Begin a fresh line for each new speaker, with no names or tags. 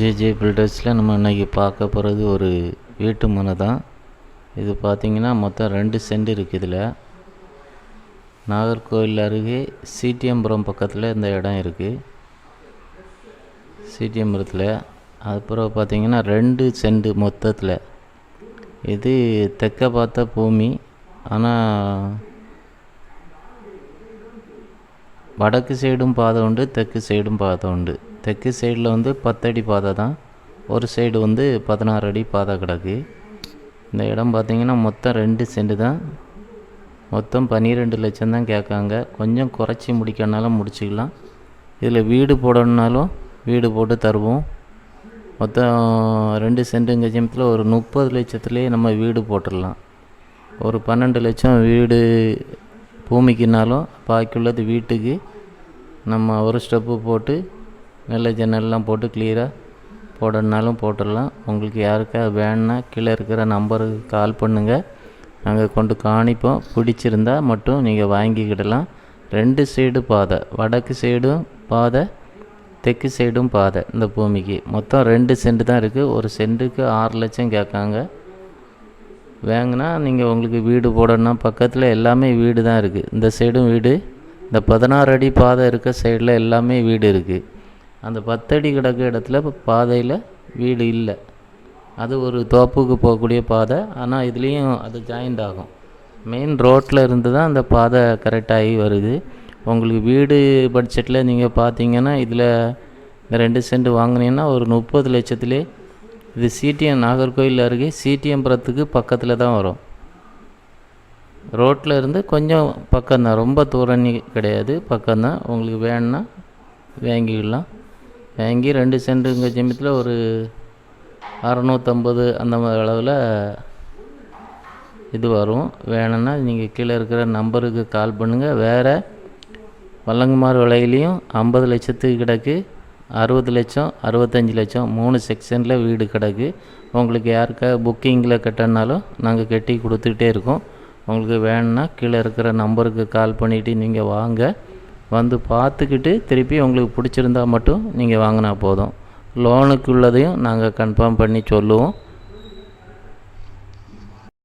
JJ பில்டர்ஸில் நம்ம இன்றைக்கி பார்க்க போகிறது ஒரு வீட்டு மனை தான். இது பார்த்திங்கன்னா மொத்தம் ரெண்டு சென்ட் இருக்குது இதில். நாகர்கோவில் அருகே சிடிஎம்புரம் பக்கத்தில் இந்த இடம் இருக்குது சிடிஎம்புரத்தில் அப்புறம் பார்த்திங்கன்னா ரெண்டு சென்ட் மொத்தத்தில். இது தெற்க பார்த்த பூமி. ஆனால் வடக்கு சைடும் பாதை உண்டு தெற்கு சைடும் பாதை உண்டு. தெற்கு சைடில் வந்து பத்தடி பாதை தான். ஒரு சைடு வந்து பதினாறு அடி பாதை கிடக்கு. இந்த இடம் பார்த்திங்கன்னா மொத்தம் ரெண்டு சென்ட் தான். மொத்தம் பன்னிரெண்டு லட்சம் தான் கேட்காங்க. கொஞ்சம் குறைச்சி முடிக்கணுனாலும் முடிச்சுக்கலாம். இதில் வீடு போடணுன்னாலும் வீடு போட்டு தருவோம். மொத்தம் ரெண்டு சென்ட்டுங்க ஜமத்தில் ஒரு முப்பது லட்சத்துலேயே நம்ம வீடு போட்டுடலாம். ஒரு பன்னெண்டு லட்சம் வீடு பூமிக்குனாலும் பாக்கி உள்ளது வீட்டுக்கு. நம்ம ஒரு ஸ்டெப்பு போட்டு நல்ல ஜன்னல்லாம் போட்டு கிளியராக போடணுனாலும் போட்டுடலாம். உங்களுக்கு யாருக்கா வேணுன்னா கீழே இருக்கிற நம்பருக்கு கால் பண்ணுங்கள் நாங்கள் கொண்டு காணிப்போம். பிடிச்சிருந்தா மட்டும் நீங்கள் வாங்கிக்கிடலாம். ரெண்டு சைடு பாதை வடக்கு சைடும் பாதை தெற்கு சைடும் பாதை இந்த பூமிக்கு. மொத்தம் ரெண்டு சென்ட் தான் இருக்குது ஒரு சென்ட்டுக்கு ஆறு லட்சம் கேட்காங்க. வாங்கினா நீங்கள் உங்களுக்கு வீடு போடணும்னா பக்கத்தில் எல்லாமே வீடு தான் இருக்குது இந்த சைடும் வீடு. இந்த பதினாறு அடி பாதை இருக்க சைடில் எல்லாமே வீடு இருக்குது அந்த பத்தடி கிடக்க இடத்துல இப்போ பாதையில் வீடு இல்லை. அது ஒரு தோப்புக்கு போகக்கூடிய பாதை. ஆனால் இதுலேயும் அது ஜாயிண்ட் ஆகும். மெயின் ரோட்டில் இருந்து தான் அந்த பாதை கரெக்டாகி வருது. உங்களுக்கு வீடு பட்ஜெட்டில் நீங்கள் பார்த்தீங்கன்னா இதில் இந்த ரெண்டு சென்ட் வாங்கினீங்கன்னா ஒரு முப்பது லட்சத்துலேயே இது சிடிஎம் நாகர்கோவில் அருகே சிடிஎம்புரத்துக்கு பக்கத்தில் தான் வரும். ரோட்டில் இருந்து கொஞ்சம் பக்கம்தான். ரொம்ப தூரம் கிடையாது. பக்கம்தான். உங்களுக்கு வேணுன்னா வாங்கிக்கலாம். வாங்கி ரெண்டு சென்ட்டுங்க ஜமீத்தில் ஒரு அறநூற்றம்பது அந்த மாதிரி அளவில் இது வரும். வேணும்னா நீங்கள் கீழே இருக்கிற நம்பருக்கு கால் பண்ணுங்கள் வேறு வல்லங்குமார் விலையிலையும் ஐம்பது லட்சத்துக்கு கிடக்கு. அறுபது லட்சம் அறுபத்தஞ்சி லட்சம் மூணு செக்ஷனில் வீடு கிடக்கு. உங்களுக்கு யாருக்கா புக்கிங்கில் கட்டினாலும் நாங்கள் கட்டி கொடுத்துக்கிட்டே இருக்கோம். உங்களுக்கு வேணும்னா கீழே இருக்கிற நம்பருக்கு கால் பண்ணிவிட்டு நீங்கள் வாங்க. வந்து பார்த்துக்கிட்டு திருப்பி உங்களுக்கு பிடிச்சிருந்தா மட்டும் நீங்கள் வாங்கினா போதும். லோனுக்கு உள்ளதையும் நாங்கள் கன்ஃபார்ம் பண்ணி சொல்லுவோம்.